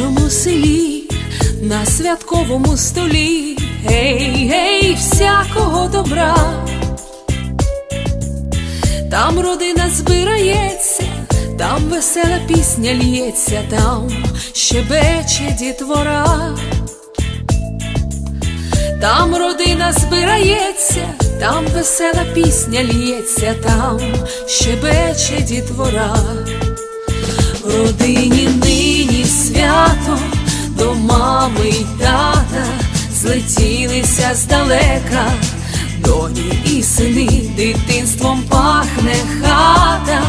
нашому селі, на святковому столі, гей, гей, всякого добра. Там родина збирається, там весела пісня лється, там щебече дітвора. Там родина збирається, там весела пісня лється, там щебече дітвора. Родині нині свято до мами й тата злетілися здалека, доні і сини, дитинством пахне хата,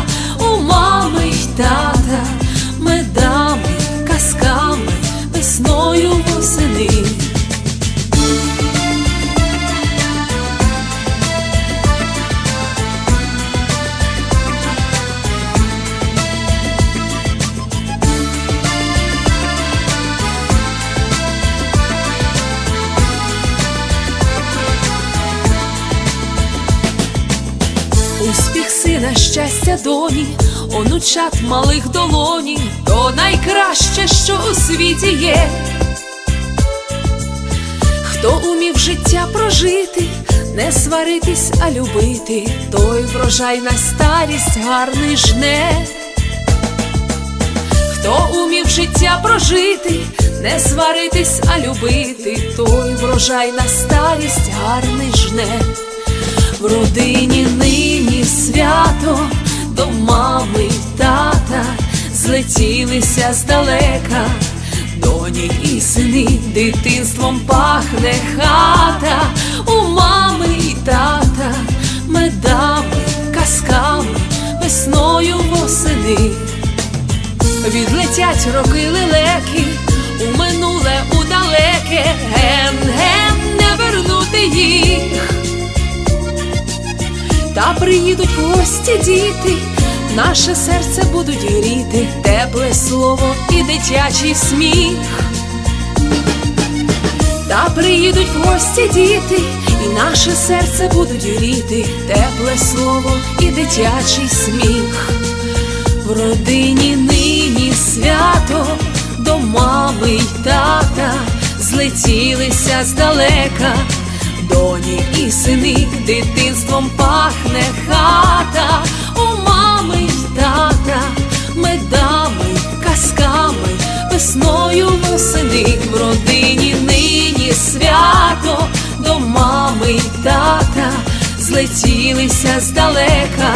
щастя доні, онучат малих долоні, то найкраще, що у світі є. Хто умів життя прожити, не сваритись, а любити, той врожай на старість гарний жне. Хто умів життя прожити, не сваритись, а любити, той врожай на старість гарний жне. В родині нині злетілися здалека, доні і сини, дитинством пахне хата, у мами й тата, медами, казками, весною восени. Відлетять роки лелеки, у минуле у далеке, ген-ген не вернути їх. Та приїдуть в гості діти, наше серце будуть гріти, тепле слово і дитячий сміх. Та приїдуть в гості діти, і наше серце будуть гріти, тепле слово і дитячий сміх. В родині нині свято до мами й тата злетілися здалека, доні і сини, дитинством пахне хата, восени в родині нині свято до мами й тата злетілися здалека.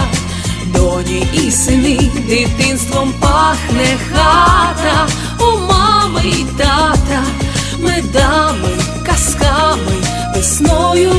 Доні і сини, дитинством пахне хата, у мами й тата, медами, казками, весною